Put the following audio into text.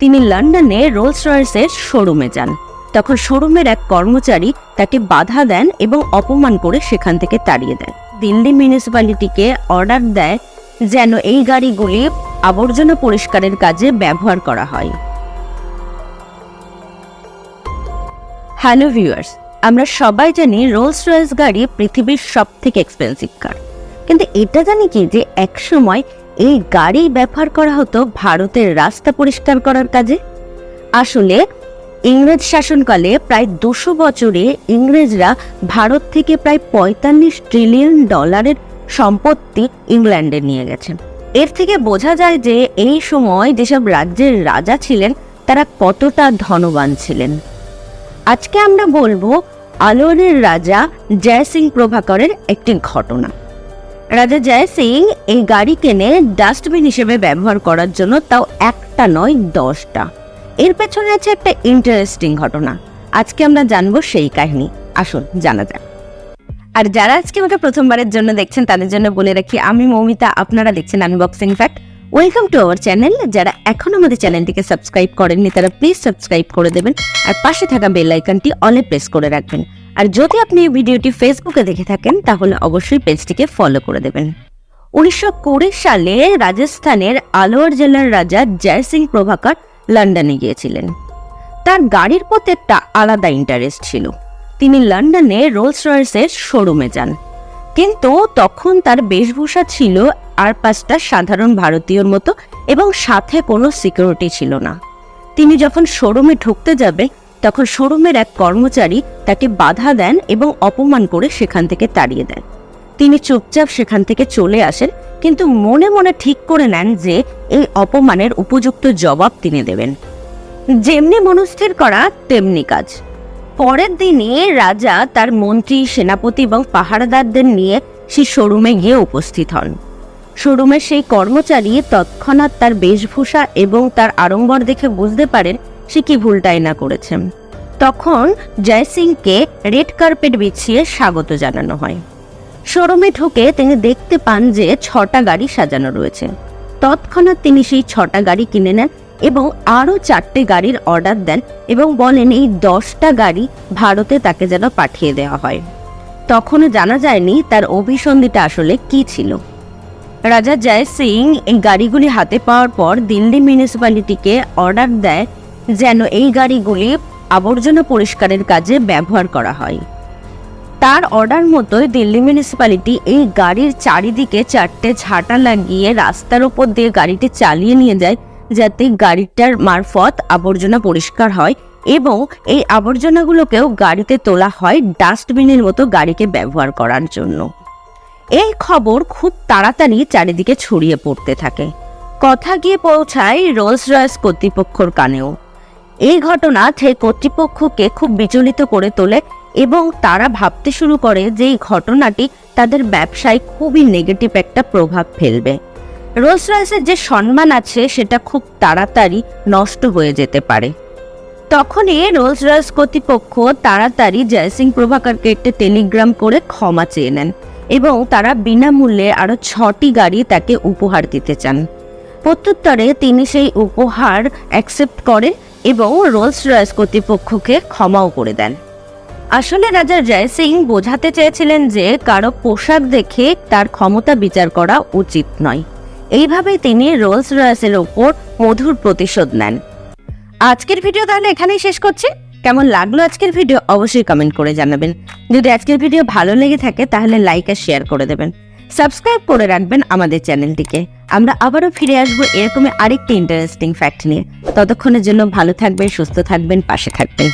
তিনি লন্ডনে রোলস রয়েসের শোরুমে যান। তখন শোরুমের এক কর্মচারী তাকে বাধা দেন এবং অপমান করে সেখান থেকে তাড়িয়ে দেন। দিল্লি মিউনিসিপ্যালিটিকে অর্ডার দেয় যেন এই গাড়িগুলি আবর্জনা পরিষ্কারের কাজে ব্যবহার করা হয়। হ্যালো ভিউয়ার্স, আমরা সবাই জানি রোলস রয়েস গাড়ি পৃথিবীর সব থেকে এক্সপেন্সিভ কার। কিন্তু এটা জানি কি যে একসময় এই গাড়ি ব্যবহার করা হতো ভারতের রাস্তা পরিষ্কার করার কাজে। আসলে ইংরেজ শাসনকালে প্রায় দুশো বছরে ইংরেজরা ভারত থেকে প্রায় পঁয়তাল্লিশ ট্রিলিয়ন ডলারের সম্পত্তি ইংল্যান্ডে নিয়ে গেছে। এর থেকে বোঝা যায় যে এই সময় যেসব রাজ্যের রাজা ছিলেন, তারা কতটা ধনবান ছিলেন। আজকে আমরা বলব আলোয়ারের রাজা জয় সিং প্রভাকরের একটি ঘটনা। রাজা জয় সিং এই গাড়ি কেনে ডাস্টবিন হিসেবে ব্যবহার করার জন্য তাও একটা নয়, দশটা। এর পেছনে আছে একটা ইন্টারেস্টিং ঘটনা। আজকে আমরা জানব সেই কাহিনী। আসুন, জানা যাক। আর যারা আজকে আমাকে প্রথমবারের জন্য দেখছেন, তাদের জন্য বলে রাখি, আমি মৌমিতা, আপনারা দেখছেন unboxing fact welcome to our channel যারা এখন আমাদের চ্যানেলটিকে সাবস্ক্রাইব করেননি, তারা প্লিজ সাবস্ক্রাইব করে দেবেন। আর পাশে থাকা বেল আইকনটি অলে প্রেস করে রাখবেন। আর যদি আপনি এই ভিডিওটি ফেসবুকে দেখে থাকেন, তাহলে অবশ্যই পেজটিকে ফলো করে দেবেন। উনিশশো কুড়ি সালে রাজস্থানের আলোয়ার জেলার রাজা জয় সিং প্রভাকর লন্ডনে গিয়েছিলেন। তার গাড়ির প্রতি একটা আলাদা ইন্টারেস্ট ছিল। তিনি লন্ডনে রোলস রয়েসের শোরুমে যান। কিন্তু তখন তার বেশভূষা ছিল আর পাঁচটা সাধারণ ভারতীয়র মতো এবং সাথে কোনো সিকিউরিটি ছিল না। তিনি যখন শোরুমে ঢুকতে যাবে তখন শোরুমের এক কর্মচারী তাকে বাধা দেন এবং অপমান করে সেখান থেকে তাড়িয়ে দেন। তিনি চুপচাপ সেখান থেকে চলে আসেন, কিন্তু মনে মনে ঠিক করে নেন যে এই অপমানের উপযুক্ত জবাব তিনি দেবেন। যেমনি মনস্থির করা, তেমনি কাজ। পরের দিনে রাজা তার মন্ত্রী, সেনাপতি এবং পাহারাদারদের নিয়ে সেই শোরুমে গিয়ে উপস্থিত হন। শোরুমের সেই কর্মচারী তৎক্ষণাৎ তার বেশভূষা এবং তার আড়ম্বর দেখে বুঝতে পারেন সে কি ভুলটাই না করেছেন তখন জয় সিংকে রেড কার্পেট বিছিয়ে স্বাগত জানানো হয়। শোরুমে ঢুকে তিনি দেখতে পান যে ছটা গাড়ি সাজানো রয়েছে। তৎক্ষণাৎ তিনি সেই ছটা গাড়ি কিনে নেন এবং আরও চারটে গাড়ির অর্ডার দেন এবং বলেন, এই দশটা গাড়ি ভারতে তাকে যেন পাঠিয়ে দেওয়া হয়। তখনও জানা যায়নি তার অভিসন্ধিটা আসলে কি ছিল। রাজা জয় সিং এই গাড়িগুলি হাতে পাওয়ার পর দিল্লি মিউনিসিপ্যালিটিকে অর্ডার দেয় যেন এই গাড়িগুলি আবর্জনা পরিষ্কারের কাজে ব্যবহার করা হয়। তার অর্ডার মতোই দিল্লি মিউনিসিপ্যালিটি এই গাড়ির চারিদিকে চারটে ঝাঁটা লাগিয়ে রাস্তার ওপর দিয়ে গাড়িটি চালিয়ে নিয়ে যায় যাতে গাড়িটার মারফত আবর্জনা পরিষ্কার হয় এবং এই আবর্জনাগুলোকেও গাড়িতে তোলা হয় ডাস্টবিনের মতো গাড়িকে ব্যবহার করার জন্য। এই খবর খুব তাড়াতাড়ি চারিদিকে ছড়িয়ে পড়তে থাকে। কথা গিয়ে পৌঁছায় রোলস রয়েস কর্তৃপক্ষর কানেও। এই ঘটনা সেই কর্তৃপক্ষকে খুব বিচলিত করে তোলে এবং তারা ভাবতে শুরু করে যে এই ঘটনাটি তাদের ব্যবসায় খুবই নেগেটিভ একটা প্রভাব ফেলবে। রোলস রয়েসের যে সম্মান আছে সেটা খুব তাড়াতাড়ি নষ্ট হয়ে যেতে পারে। তখনই রোলস রয়েস কর্তৃপক্ষ তাড়াতাড়ি জয়সিং প্রভাকরকে একটা টেলিগ্রাম করে ক্ষমা চেয়ে নেন এবং তারা বিনামূল্যে আরও ছটি গাড়ি তাকে উপহার দিতে চান। প্রত্যুত্তরে তিনি সেই উপহার অ্যাকসেপ্ট করেন এবং রোলস রয়েস কর্তৃপক্ষকে ক্ষমাও করে দেন। আসলে রাজা জয় সিং বোঝাতে চেয়েছিলেন যে কারও পোশাক দেখে তার ক্ষমতা বিচার করা উচিত নয়। এইভাবেই তিনি রোলস রয়েসের ওপর মধুর প্রতিশোধ নেন। আজকের ভিডিও তাহলে এখানেই শেষ করছি। কেমন লাগল আজকের ভিডিও অবশ্যই কমেন্ট করে জানাবেন। যদি আজকের ভিডিও ভালো লেগে থাকে তাহলে লাইক আর শেয়ার করে দেবেন। সাবস্ক্রাইব করে রাখবেন আমাদের চ্যানেলটিকে। আমরা আবারও ফিরে আসব এরকমই আরেকটি ইন্টারেস্টিং ফ্যাক্ট নিয়ে। ততক্ষণের জন্য ভালো থাকবেন, সুস্থ থাকবেন, পাশে থাকবেন।